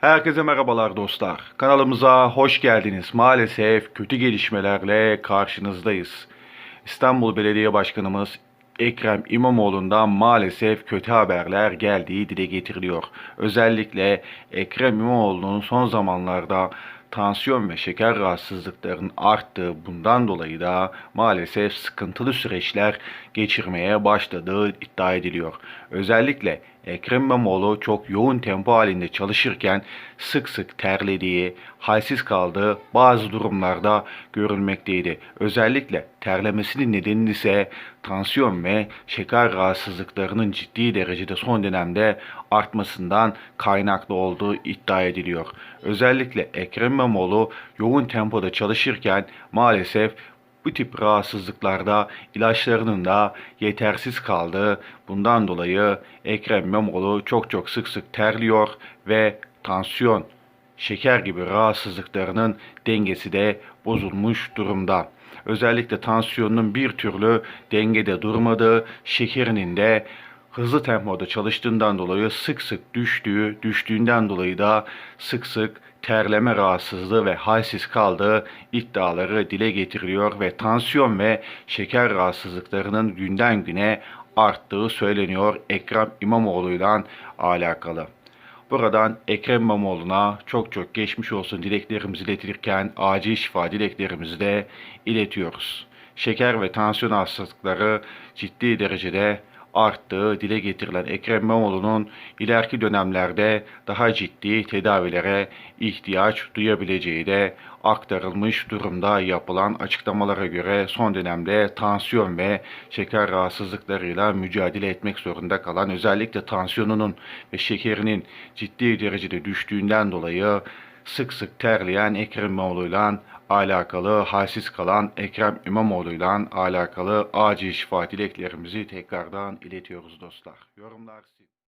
Herkese merhabalar dostlar. Kanalımıza hoş geldiniz. Maalesef kötü gelişmelerle karşınızdayız. İstanbul Belediye Başkanımız Ekrem İmamoğlu'ndan maalesef kötü haberler geldiği dile getiriliyor. Özellikle Ekrem İmamoğlu'nun son zamanlarda tansiyon ve şeker rahatsızlıklarının arttığı bundan dolayı da maalesef sıkıntılı süreçler geçirmeye başladığı iddia ediliyor. Özellikle Ekrem İmamoğlu çok yoğun tempo halinde çalışırken sık sık terlediği, halsiz kaldığı bazı durumlarda görülmekteydi. Özellikle terlemesinin nedeni ise tansiyon ve şeker rahatsızlıklarının ciddi derecede son dönemde artmasından kaynaklı olduğu iddia ediliyor. Özellikle Ekrem İmamoğlu yoğun tempoda çalışırken maalesef bu tip rahatsızlıklarda ilaçlarının da yetersiz kaldığı bundan dolayı Ekrem İmamoğlu çok çok sık sık terliyor ve tansiyon, şeker gibi rahatsızlıklarının dengesi de bozulmuş durumda. Özellikle tansiyonun bir türlü dengede durmadığı, şekerinin de hızlı tempoda çalıştığından dolayı sık sık düştüğü, düştüğünden dolayı da sık sık terleme rahatsızlığı ve halsiz kaldığı iddiaları dile getiriliyor ve tansiyon ve şeker rahatsızlıklarının günden güne arttığı söyleniyor Ekrem İmamoğlu'yla alakalı. Buradan Ekrem İmamoğlu'na çok çok geçmiş olsun dileklerimizi iletirken acil şifa dileklerimizi de iletiyoruz. Şeker ve tansiyon hastalıkları ciddi derecede arttığı dile getirilen Ekrem İmamoğlu'nun ileriki dönemlerde daha ciddi tedavilere ihtiyaç duyabileceği de aktarılmış durumda. Yapılan açıklamalara göre son dönemde tansiyon ve şeker rahatsızlıklarıyla mücadele etmek zorunda kalan özellikle tansiyonunun ve şekerinin ciddi derecede düştüğünden dolayı sık sık terleyen Ekrem İmamoğlu'yla alakalı halsiz kalan Ekrem İmamoğlu'yla alakalı acil şifa dileklerimizi tekrardan iletiyoruz dostlar. Yorumlar.